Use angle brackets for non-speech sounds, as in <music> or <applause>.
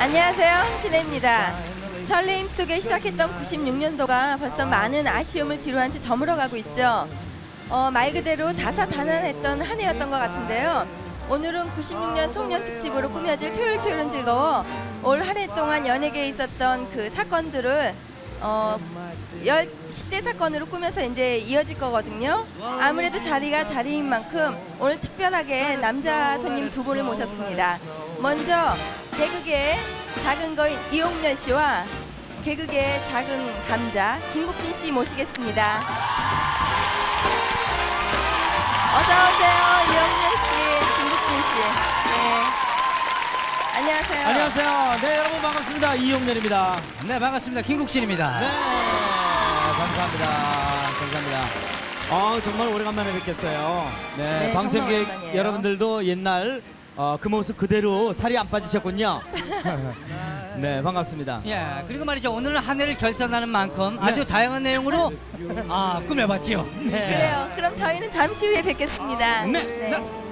안녕하세요. 한신혜입니다. 설레임 속에 시작했던 96년도가 벌써 많은 아쉬움을 뒤로한 채 저물어가고 있죠. 어, 말 그대로 다사다난했던 한 해였던 것 같은데요. 오늘은 96년 송년 특집으로 꾸며질 토요일 토요일은 즐거워 올 한 해 동안 연예계에 있었던 그 사건들을 어, 열 10대 사건으로 꾸며서 이제 이어질 거거든요. 아무래도 자리가 자리인 만큼 오늘 특별하게 남자 손님 두 분을 모셨습니다. 먼저 개그계 작은 거인 이용렬 씨와 개그계 작은 감자 김국진 씨 모시겠습니다. 어서 오세요, 이용렬 씨, 김국진 씨. 네. 안녕하세요. 안녕하세요. 네, 반갑습니다. 이용렬입니다. 네 반갑습니다 김국진입니다 네, 감사합니다. 감사합니다. 아, 정말 오래간만에 뵙겠어요. 네, 네, 정말 방청객 오랜만이에요. 여러분들도 옛날 어, 그 모습 그대로 살이 안 빠지셨군요. <laughs> 네, 반갑습니다. 예 그리고 말이죠 오늘은 한 해를 결산하는 만큼 네. 아주 다양한 내용으로 아 꾸며봤지요 네. 그래요. 그럼 저희는 잠시 후에 뵙겠습니다. 네. 네.